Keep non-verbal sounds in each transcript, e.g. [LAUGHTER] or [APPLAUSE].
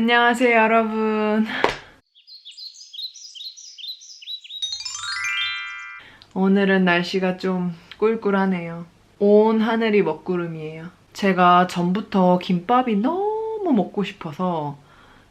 안녕하세요, 여러분. 오늘은 날씨가 좀 꿀꿀하네요. 온 하늘이 먹구름이에요. 제가 전부터 김밥이 너무 먹고 싶어서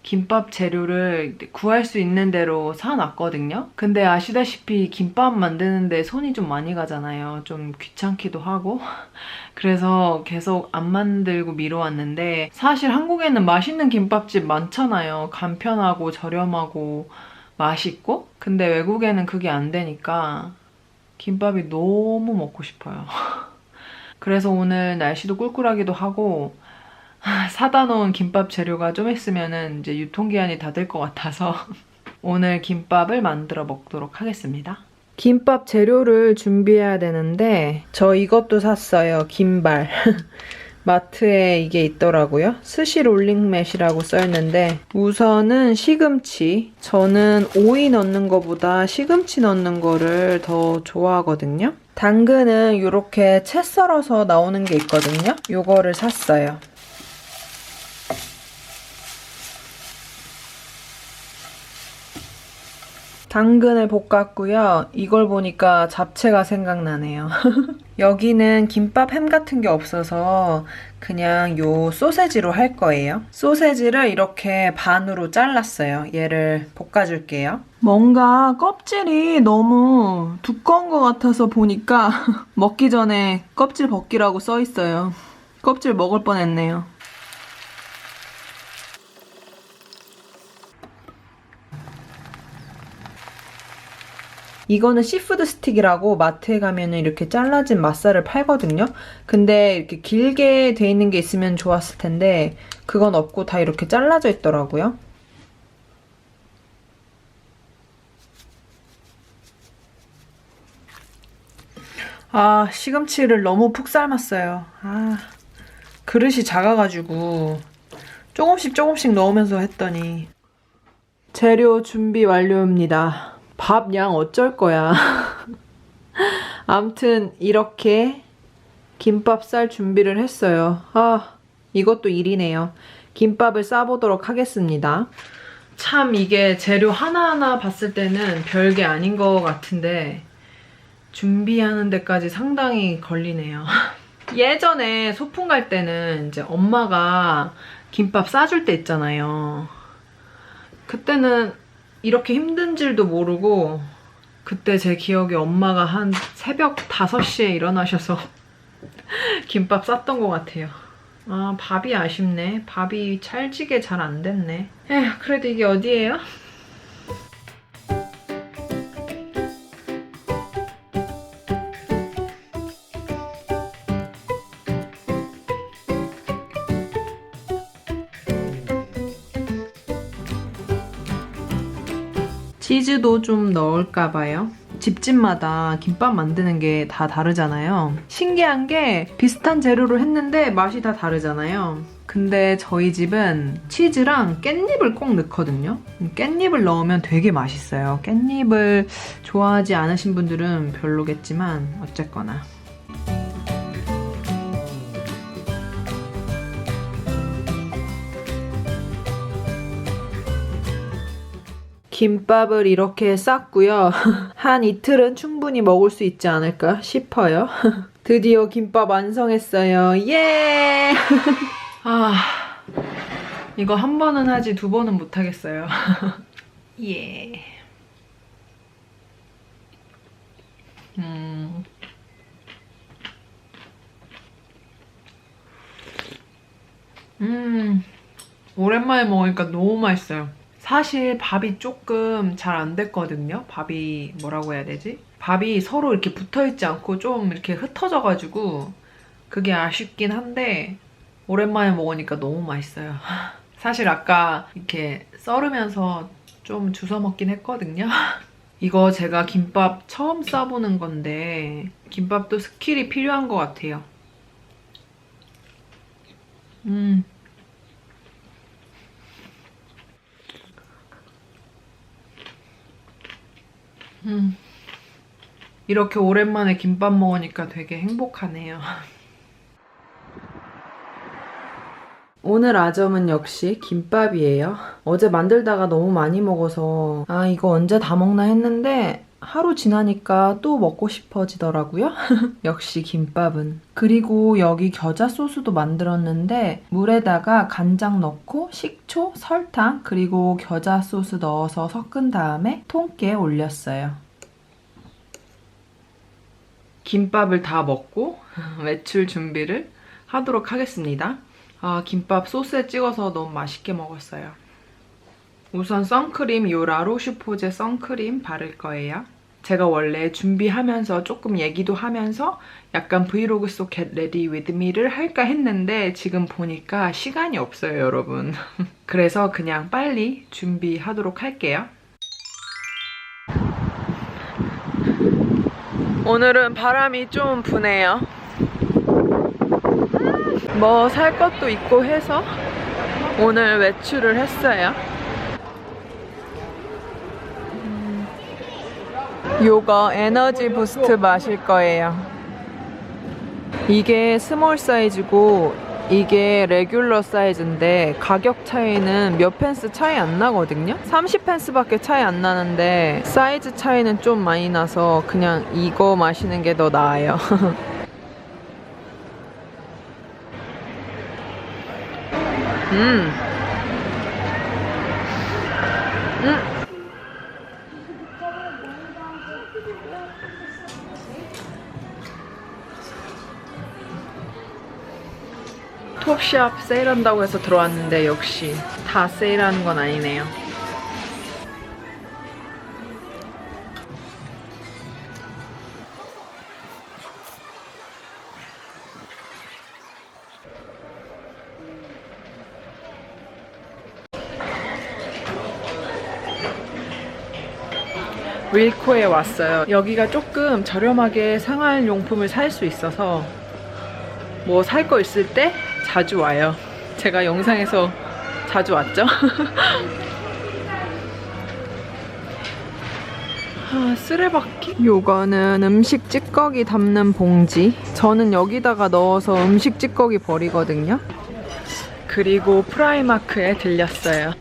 김밥 재료를 구할 수 있는 대로 사놨거든요. 근데 아시다시피 김밥 만드는데 손이 좀 많이 가잖아요. 좀 귀찮기도 하고. [LAUGHS] 그래서 계속 안 만들고 미뤄왔는데 사실 한국에는 맛있는 김밥집 많잖아요. 간편하고 저렴하고 맛있고. 근데 외국에는 그게 안 되니까 김밥이 너무 먹고 싶어요. [LAUGHS] 그래서 오늘 날씨도 꿀꿀하기도 하고 사다 놓은 김밥 재료가 좀 있으면은 이제 유통기한이 다 될 것 같아서 [LAUGHS] 오늘 김밥을 만들어 먹도록 하겠습니다. 김밥 재료를 준비해야 되는데 저 이것도 샀어요. 김발. [LAUGHS] 마트에 이게 있더라고요. 스시 롤링맷이라고 써있는데 우선은 시금치. 저는 오이 넣는 거보다 시금치 넣는 거를 더 좋아하거든요. 당근은 이렇게 채 썰어서 나오는 게 있거든요. 요거를 샀어요. 당근을 볶았고요. 이걸 보니까 잡채가 생각나네요. [LAUGHS] 여기는 김밥 햄 같은 게 없어서 그냥 요 소세지로 할 거예요. 소세지를 이렇게 반으로 잘랐어요. 얘를 볶아줄게요. 뭔가 껍질이 너무 두꺼운 것 같아서 보니까 [LAUGHS] 먹기 전에 껍질 벗기라고 써 있어요. 껍질 먹을 뻔했네요. 이거는 시푸드 스틱이라고 마트에 가면은 이렇게 잘라진 맛살을 팔거든요. 근데 이렇게 길게 돼 있는 게 있으면 좋았을 텐데 그건 없고 다 이렇게 잘라져 있더라고요. 아, 시금치를 너무 푹 삶았어요. 아, 그릇이 작아가지고 조금씩 조금씩 넣으면서 했더니 재료 준비 완료입니다. 밥 양 어쩔 거야. [LAUGHS] 암튼 이렇게 김밥 쌀 준비를 했어요. 아, 이것도 일이네요. 김밥을 싸보도록 하겠습니다. 참 이게 재료 하나하나 봤을 때는 별게 아닌 것 같은데 준비하는 데까지 상당히 걸리네요. [LAUGHS] 예전에 소풍 갈 때는 이제 엄마가 김밥 싸줄 때 있잖아요. 그때는 이렇게 힘든 줄도 모르고 그때 제 기억에 엄마가 한 새벽 5시에 일어나셔서 [LAUGHS] 김밥 쌌던 것 같아요. 아, 밥이 아쉽네. 밥이 찰지게 잘 안 됐네. 에휴, 그래도 이게 어디예요? 치즈도 좀 넣을까 봐요. 집집마다 김밥 만드는 게 다 다르잖아요. 신기한 게 비슷한 재료로 했는데 맛이 다 다르잖아요. 근데 저희 집은 치즈랑 깻잎을 꼭 넣거든요. 깻잎을 넣으면 되게 맛있어요. 깻잎을 좋아하지 않으신 분들은 별로겠지만 어쨌거나. 김밥을 이렇게 쌌고요. [LAUGHS] 한 이틀은 충분히 먹을 수 있지 않을까 싶어요. [LAUGHS] 드디어 김밥 완성했어요. 예! [LAUGHS] 아, 이거 한 번은 하지 두 번은 못 하겠어요. 예. 음. 음. 오랜만에 먹으니까 너무 맛있어요. 사실 밥이 조금 잘 안 됐거든요. 밥이 뭐라고 해야 되지? 밥이 서로 이렇게 붙어 있지 않고 좀 이렇게 흩어져가지고 그게 아쉽긴 한데 오랜만에 먹으니까 너무 맛있어요. [LAUGHS] 사실 아까 이렇게 썰으면서 좀 주워 먹긴 했거든요. [LAUGHS] 이거 제가 김밥 처음 싸보는 건데 김밥도 스킬이 필요한 것 같아요. 음. 음. 이렇게 오랜만에 김밥 먹으니까 되게 행복하네요. [LAUGHS] 오늘 아점은 역시 김밥이에요. 어제 만들다가 너무 많이 먹어서 아 이거 언제 다 먹나 했는데 하루 지나니까 또 먹고 싶어지더라고요. [LAUGHS] 역시 김밥은. 그리고 여기 겨자 소스도 만들었는데 물에다가 간장 넣고 식초, 설탕, 그리고 겨자 소스 넣어서 섞은 다음에 통깨 올렸어요. 김밥을 다 먹고 [LAUGHS] 외출 준비를 하도록 하겠습니다. 아, 김밥 소스에 찍어서 너무 맛있게 먹었어요. 우선 선크림, 요 라로슈포제 선크림 바를 거예요. 제가 원래 준비하면서 조금 얘기도 하면서 약간 브이로그 속 Get Ready With Me를 할까 했는데 지금 보니까 시간이 없어요, 여러분. [LAUGHS] 그래서 그냥 빨리 준비하도록 할게요. 오늘은 바람이 좀 부네요. 뭐 살 것도 있고 해서 오늘 외출을 했어요. 요거 에너지 부스트 마실 거예요. 이게 스몰 사이즈고 이게 레귤러 사이즈인데 가격 차이는 몇 펜스 차이 안 나거든요? 30펜스밖에 차이 안 나는데 사이즈 차이는 좀 많이 나서 그냥 이거 마시는 게 더 나아요. [LAUGHS] 음. 톱샵 세일한다고 해서 들어왔는데 역시 다 세일하는 건 아니네요. 윌코에 왔어요. 여기가 조금 저렴하게 생활용품을 살 수 있어서 뭐 살 거 있을 때 자주 와요. 제가 영상에서 자주 왔죠? [LAUGHS] 아, 쓰레받기? 요거는 음식 찌꺼기 담는 봉지. 저는 여기다가 넣어서 음식 찌꺼기 버리거든요. 그리고 프라이마크에 들렸어요.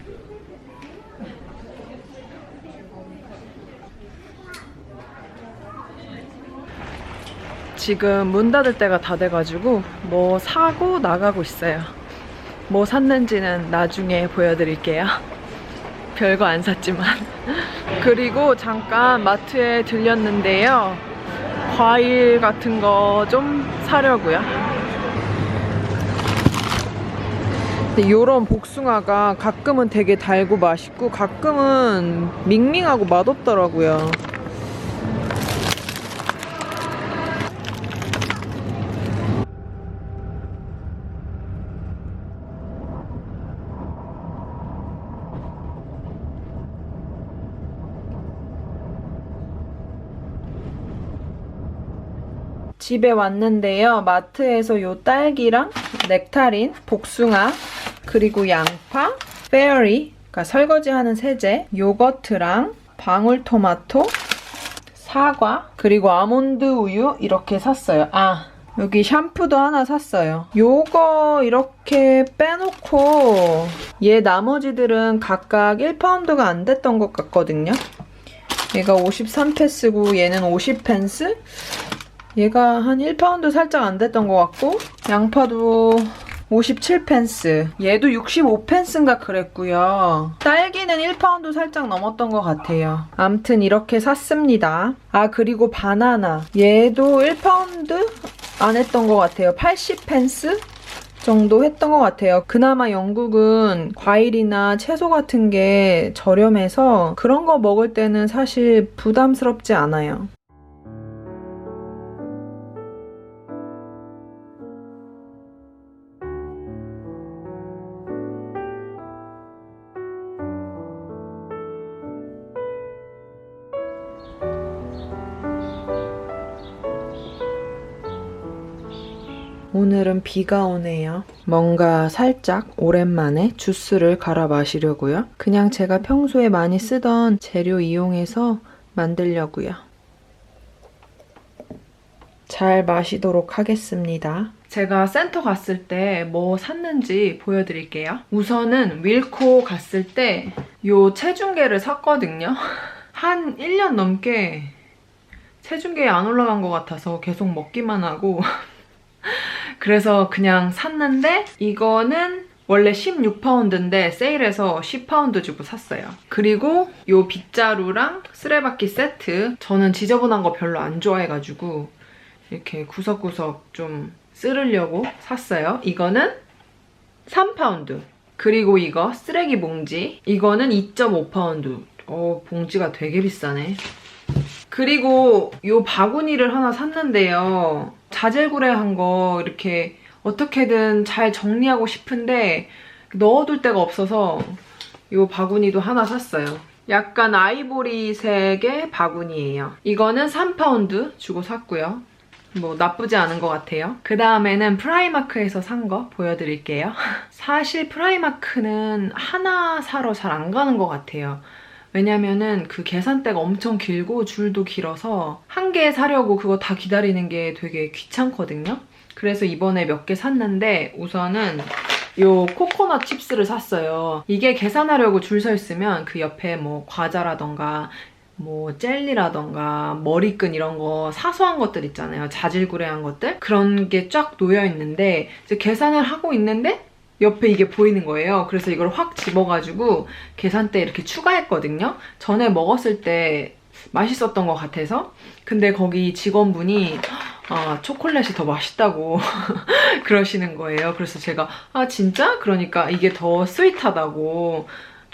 지금 문 닫을 때가 다 돼가지고 뭐 사고 나가고 있어요. 뭐 샀는지는 나중에 보여드릴게요. [LAUGHS] 별거 안 샀지만. [LAUGHS] 그리고 잠깐 마트에 들렸는데요. 과일 같은 거 좀 사려고요. 요런 복숭아가 가끔은 되게 달고 맛있고 가끔은 밍밍하고 맛없더라고요. 집에 왔는데요. 마트에서 요 딸기랑 넥타린, 복숭아, 그리고 양파, 페어리, 그러니까 설거지하는 세제, 요거트랑 방울토마토, 사과, 그리고 아몬드 우유 이렇게 샀어요. 아, 여기 샴푸도 하나 샀어요. 요거 이렇게 빼놓고 얘 나머지들은 각각 1파운드가 안 됐던 것 같거든요. 얘가 53패스고 얘는 50펜스? 얘가 한 1파운드 살짝 안 됐던 것 같고 양파도 57펜스 얘도 65펜스인가 그랬고요. 딸기는 1파운드 살짝 넘었던 것 같아요. 암튼 이렇게 샀습니다. 아 그리고 바나나. 얘도 1파운드 안 했던 것 같아요. 80펜스 정도 했던 것 같아요. 그나마 영국은 과일이나 채소 같은 게 저렴해서 그런 거 먹을 때는 사실 부담스럽지 않아요. 오늘은 비가 오네요. 뭔가 살짝 오랜만에 주스를 갈아 마시려고요. 그냥 제가 평소에 많이 쓰던 재료 이용해서 만들려고요. 잘 마시도록 하겠습니다. 제가 센터 갔을 때 뭐 샀는지 보여드릴게요. 우선은 윌코 갔을 때 요 체중계를 샀거든요. [LAUGHS] 한 1년 넘게 체중계에 안 올라간 것 같아서 계속 먹기만 하고 [LAUGHS] 그래서 그냥 샀는데 이거는 원래 16파운드인데 세일해서 10파운드 주고 샀어요. 그리고 요 빗자루랑 쓰레받기 세트 저는 지저분한 거 별로 안 좋아해가지고 이렇게 구석구석 좀 쓸으려고 샀어요. 이거는 3파운드. 그리고 이거 쓰레기 봉지. 이거는 2.5파운드. 어, 봉지가 되게 비싸네. 그리고 요 바구니를 하나 샀는데요. 자질구레한 거 이렇게 어떻게든 잘 정리하고 싶은데 넣어둘 데가 없어서 요 바구니도 하나 샀어요. 약간 아이보리색의 바구니예요. 이거는 3파운드 주고 샀고요. 뭐 나쁘지 않은 것 같아요. 그 다음에는 프라이마크에서 산 거 보여드릴게요. [LAUGHS] 사실 프라이마크는 하나 사러 잘 안 가는 것 같아요. 왜냐면은 그 계산대가 엄청 길고 줄도 길어서 한 개 사려고 그거 다 기다리는 게 되게 귀찮거든요. 그래서 이번에 몇 개 샀는데 우선은 요 코코넛 칩스를 샀어요. 이게 계산하려고 줄 서 있으면 그 옆에 뭐 과자라던가 뭐 젤리라던가 머리끈 이런 거 사소한 것들 있잖아요. 자질구레한 것들 그런 게 쫙 놓여 있는데 이제 계산을 하고 있는데 옆에 이게 보이는 거예요. 그래서 이걸 확 집어가지고 계산대 이렇게 추가했거든요. 전에 먹었을 때 맛있었던 것 같아서 근데 거기 직원분이 아, 초콜릿이 더 맛있다고 [LAUGHS] 그러시는 거예요. 그래서 제가 아 진짜? 그러니까 이게 더 스윗하다고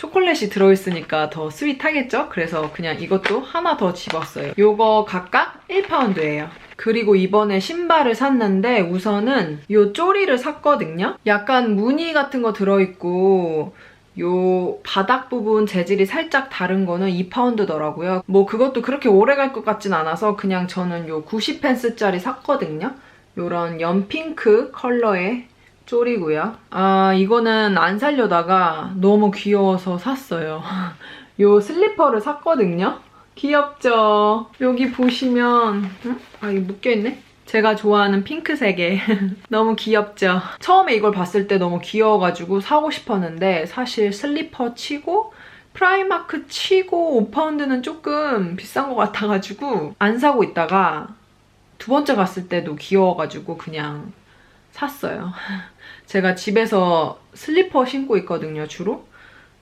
초콜릿이 들어있으니까 더 스윗하겠죠? 그래서 그냥 이것도 하나 더 집었어요. 요거 각각 1파운드예요. 그리고 이번에 신발을 샀는데 우선은 요 쪼리를 샀거든요. 약간 무늬 같은 거 들어있고 요 바닥 부분 재질이 살짝 다른 거는 2파운드더라고요. 뭐 그것도 그렇게 오래 갈 것 같진 않아서 그냥 저는 요 90펜스짜리 샀거든요. 요런 연핑크 컬러의 쪼리고요. 아 이거는 안 살려다가 너무 귀여워서 샀어요. [LAUGHS] 요 슬리퍼를 샀거든요. 귀엽죠? 여기 보시면 응? 아 이거 묶여있네? 제가 좋아하는 핑크색의 [LAUGHS] 너무 귀엽죠? 처음에 이걸 봤을 때 너무 귀여워가지고 사고 싶었는데 사실 슬리퍼 치고 프라이마크 치고 5파운드는 조금 비싼 것 같아가지고 안 사고 있다가 두 번째 갔을 때도 귀여워가지고 그냥 샀어요. [LAUGHS] 제가 집에서 슬리퍼 신고 있거든요, 주로.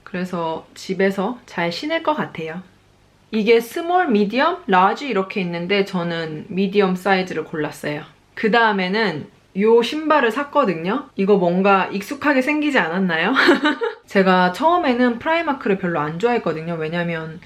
그래서 집에서 잘 신을 것 같아요. 이게 스몰, 미디엄, 라지 이렇게 있는데 저는 미디엄 사이즈를 골랐어요. 그 다음에는 요 신발을 샀거든요. 이거 뭔가 익숙하게 생기지 않았나요? [LAUGHS] 제가 처음에는 프라이마크를 별로 안 좋아했거든요. 왜냐면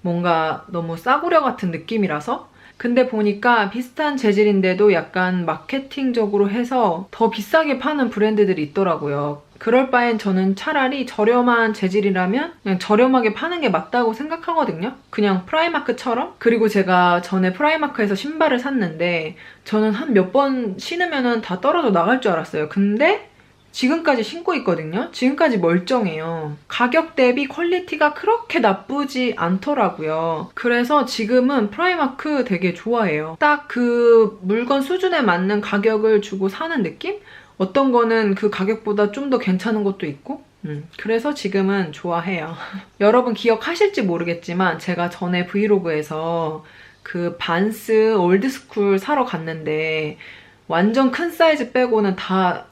뭔가 너무 싸구려 같은 느낌이라서 근데 보니까 비슷한 재질인데도 약간 마케팅적으로 해서 더 비싸게 파는 브랜드들이 있더라고요. 그럴 바엔 저는 차라리 저렴한 재질이라면 그냥 저렴하게 파는 게 맞다고 생각하거든요. 그냥 프라이마크처럼. 그리고 제가 전에 프라이마크에서 신발을 샀는데 저는 한 몇 번 신으면 다 떨어져 나갈 줄 알았어요. 근데 지금까지 신고 있거든요. 지금까지 멀쩡해요. 가격 대비 퀄리티가 그렇게 나쁘지 않더라고요. 그래서 지금은 프라이마크 되게 좋아해요. 딱 그 물건 수준에 맞는 가격을 주고 사는 느낌? 어떤 거는 그 가격보다 좀 더 괜찮은 것도 있고 음, 그래서 지금은 좋아해요. [LAUGHS] 여러분 기억하실지 모르겠지만 제가 전에 브이로그에서 그 반스 올드스쿨 사러 갔는데 완전 큰 사이즈 빼고는 다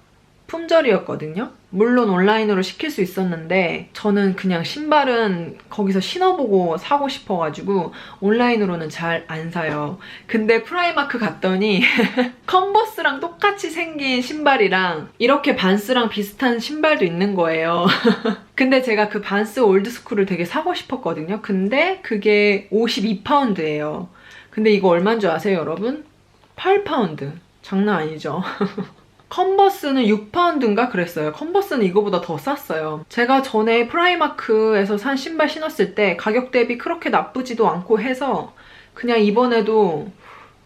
품절이었거든요. 물론 온라인으로 시킬 수 있었는데 저는 그냥 신발은 거기서 신어보고 사고 싶어가지고 온라인으로는 잘 안 사요. 근데 프라이마크 갔더니 [LAUGHS] 컨버스랑 똑같이 생긴 신발이랑 이렇게 반스랑 비슷한 신발도 있는 거예요. [LAUGHS] 근데 제가 그 반스 올드스쿨을 되게 사고 싶었거든요. 근데 그게 52파운드예요. 근데 이거 얼마인 줄 아세요, 여러분? 8파운드. 장난 아니죠? [LAUGHS] 컨버스는 6파운드인가 그랬어요. 컨버스는 이거보다 더 쌌어요. 제가 전에 프라이마크에서 산 신발 신었을 때 가격 대비 그렇게 나쁘지도 않고 해서 그냥 이번에도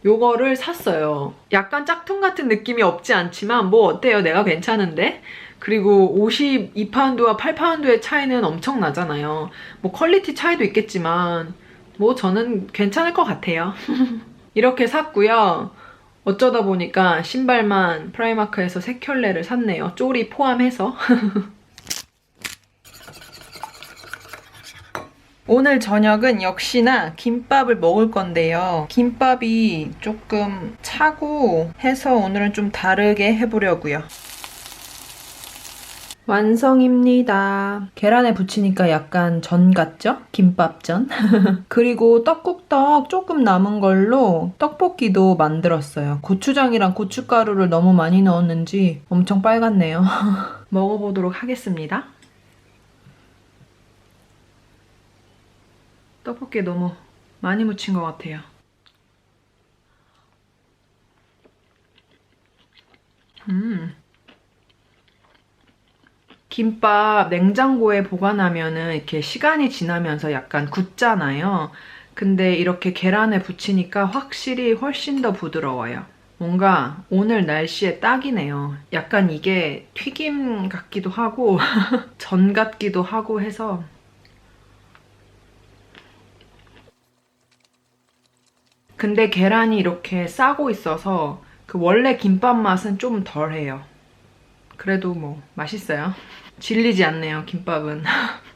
요거를 샀어요. 약간 짝퉁 같은 느낌이 없지 않지만 뭐 어때요? 내가 괜찮은데? 그리고 52파운드와 8파운드의 차이는 엄청 나잖아요. 뭐 퀄리티 차이도 있겠지만 뭐 저는 괜찮을 것 같아요. [LAUGHS] 이렇게 샀고요. 어쩌다 보니까 신발만 프라이마크에서 세 켤레를 샀네요. 쪼리 포함해서. [LAUGHS] 오늘 저녁은 역시나 김밥을 먹을 건데요. 김밥이 조금 차고 해서 오늘은 좀 다르게 해보려고요. 완성입니다. 계란에 부치니까 약간 전 같죠? 김밥전? [LAUGHS] 그리고 떡국떡 조금 남은 걸로 떡볶이도 만들었어요. 고추장이랑 고춧가루를 너무 많이 넣었는지 엄청 빨갛네요. [LAUGHS] 먹어보도록 하겠습니다. 떡볶이에 너무 많이 묻힌 것 같아요. 음. 김밥 냉장고에 보관하면은 이렇게 시간이 지나면서 약간 굳잖아요. 근데 이렇게 계란에 부치니까 확실히 훨씬 더 부드러워요. 뭔가 오늘 날씨에 딱이네요. 약간 이게 튀김 같기도 하고 [LAUGHS] 전 같기도 하고 해서 근데 계란이 이렇게 싸고 있어서 그 원래 김밥 맛은 좀 덜해요. 그래도 뭐 맛있어요. 질리지 않네요, 김밥은. [LAUGHS]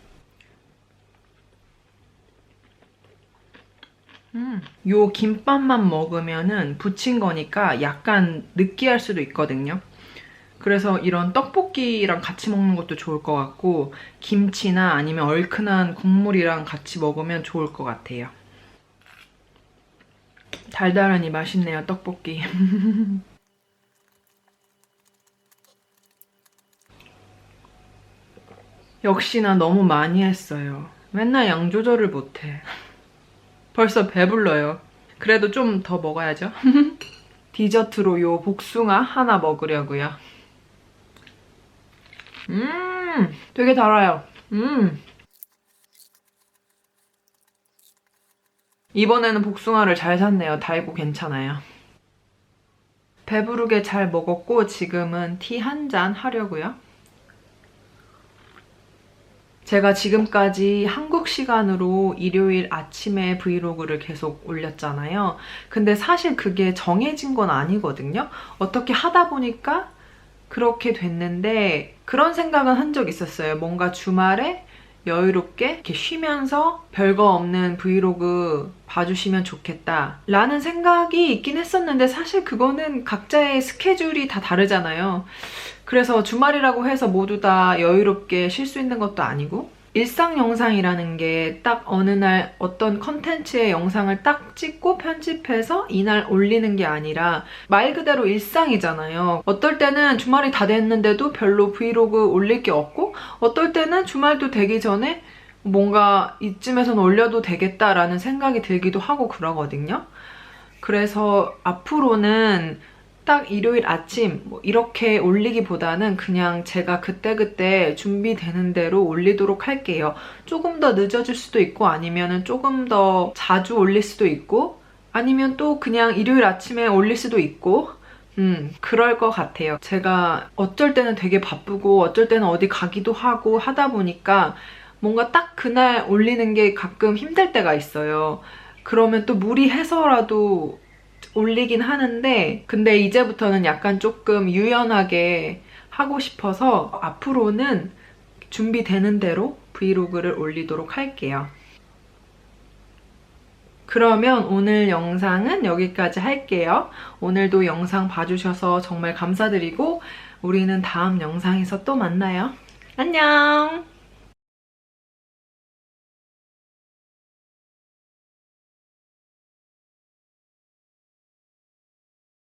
음, 요 김밥만 먹으면은 부친 거니까 약간 느끼할 수도 있거든요. 그래서 이런 떡볶이랑 같이 먹는 것도 좋을 것 같고 김치나 아니면 얼큰한 국물이랑 같이 먹으면 좋을 것 같아요. 달달하니 맛있네요, 떡볶이. [LAUGHS] 역시나 너무 많이 했어요. 맨날 양 조절을 못해. 벌써 배불러요. 그래도 좀 더 먹어야죠. [LAUGHS] 디저트로 요 복숭아 하나 먹으려고요. 음, 되게 달아요. 음. 이번에는 복숭아를 잘 샀네요. 달고 괜찮아요. 배부르게 잘 먹었고 지금은 티 한 잔 하려고요. 제가 지금까지 한국 시간으로 일요일 아침에 브이로그를 계속 올렸잖아요. 근데 사실 그게 정해진 건 아니거든요. 어떻게 하다 보니까 그렇게 됐는데 그런 생각은 한 적 있었어요. 뭔가 주말에 여유롭게 이렇게 쉬면서 별거 없는 브이로그 봐주시면 좋겠다 라는 생각이 있긴 했었는데 사실 그거는 각자의 스케줄이 다 다르잖아요. 그래서 주말이라고 해서 모두 다 여유롭게 쉴 수 있는 것도 아니고 일상 영상이라는 게 딱 어느 날 어떤 컨텐츠의 영상을 딱 찍고 편집해서 이날 올리는 게 아니라 말 그대로 일상이잖아요. 어떨 때는 주말이 다 됐는데도 별로 브이로그 올릴 게 없고 어떨 때는 주말도 되기 전에 뭔가 이쯤에선 올려도 되겠다라는 생각이 들기도 하고 그러거든요. 그래서 앞으로는 딱 일요일 아침 뭐 이렇게 올리기보다는 그냥 제가 그때그때 준비되는 대로 올리도록 할게요. 조금 더 늦어질 수도 있고 아니면 조금 더 자주 올릴 수도 있고 아니면 또 그냥 일요일 아침에 올릴 수도 있고 음, 그럴 것 같아요. 제가 어쩔 때는 되게 바쁘고 어쩔 때는 어디 가기도 하고 하다 보니까 뭔가 딱 그날 올리는 게 가끔 힘들 때가 있어요. 그러면 또 무리해서라도 올리긴 하는데 근데 이제부터는 약간 조금 유연하게 하고 싶어서 앞으로는 준비되는 대로 브이로그를 올리도록 할게요. 그러면 오늘 영상은 여기까지 할게요. 오늘도 영상 봐주셔서 정말 감사드리고 우리는 다음 영상에서 또 만나요. 안녕!